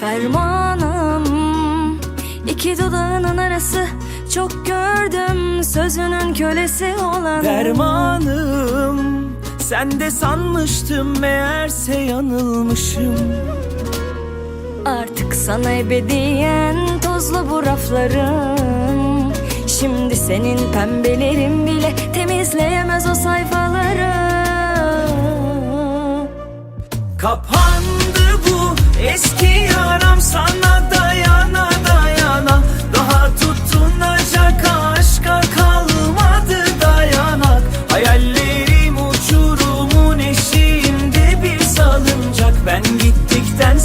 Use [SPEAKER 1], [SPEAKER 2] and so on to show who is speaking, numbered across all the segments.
[SPEAKER 1] Fermanım iki dudağının arası. Çok gördüm sözünün kölesi olan.
[SPEAKER 2] Dermanım Sen de sanmıştım meğerse yanılmışım.
[SPEAKER 1] Artık sana ebediyen tozlu bu raflarım Şimdi senin pembelerin bile temizleyemez o sayfaları.
[SPEAKER 2] Kapandı bu eski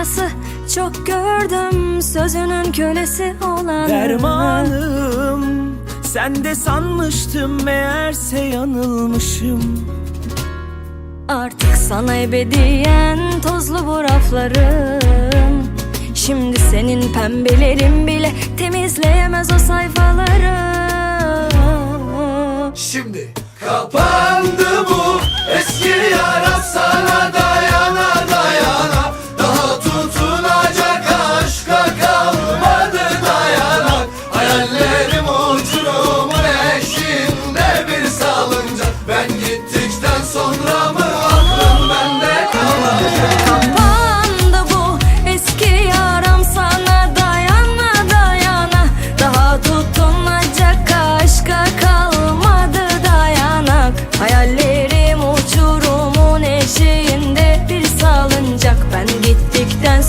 [SPEAKER 1] dudağının arası Çok gördüm sözünün kölesi olan
[SPEAKER 2] Dermanım Sen de sanmıştım meğerse yanılmışım.
[SPEAKER 1] Artık sana ebediyen tozlu bu raflarım Şimdi senin pembelerin bile temizleyemez o sayfaları.
[SPEAKER 3] Şimdi kapandı bu eski yara sana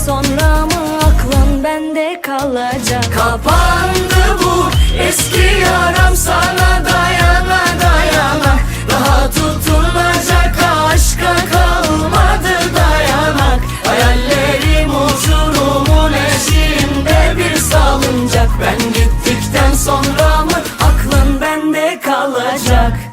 [SPEAKER 3] sonra mı aklın bende kalacak?
[SPEAKER 1] Kapandı bu eski yaram sana dayana dayana. Daha tutunacak aşka kalmadı dayanak. Hayallerim huzurumun eşiğinde bir salıncak. Ben gittikten sonra mı aklın bende kalacak?